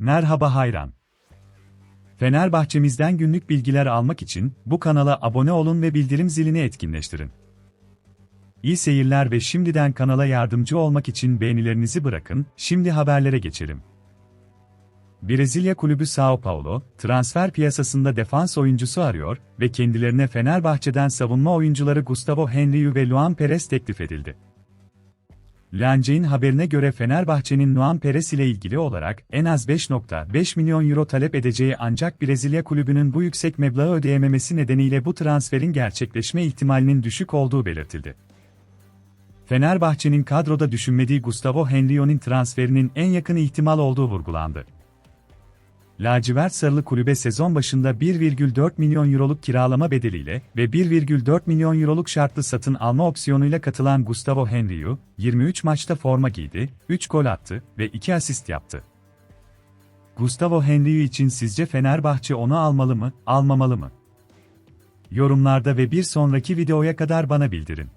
Merhaba hayran. Fenerbahçemizden günlük bilgiler almak için bu kanala abone olun ve bildirim zilini etkinleştirin. İyi seyirler ve şimdiden kanala yardımcı olmak için beğenilerinizi bırakın, şimdi haberlere geçelim. Brezilya kulübü Sao Paulo, transfer piyasasında defans oyuncusu arıyor ve kendilerine Fenerbahçe'den savunma oyuncuları Gustavo Henrique ve Luan Perez teklif edildi. Lance'in haberine göre Fenerbahçe'nin Luan Perez ile ilgili olarak en az 5.5 milyon euro talep edeceği ancak Brezilya kulübünün bu yüksek meblağı ödeyememesi nedeniyle bu transferin gerçekleşme ihtimalinin düşük olduğu belirtildi. Fenerbahçe'nin kadroda düşünmediği Gustavo Henrique'nin transferinin en yakın ihtimal olduğu vurgulandı. Lacivert Sarılı kulübe sezon başında 1,4 milyon euroluk kiralama bedeliyle ve 1,4 milyon euroluk şartlı satın alma opsiyonuyla katılan Gustavo Henrique, 23 maçta forma giydi, 3 gol attı ve 2 asist yaptı. Gustavo Henrique için sizce Fenerbahçe onu almalı mı, almamalı mı? Yorumlarda ve bir sonraki videoya kadar bana bildirin.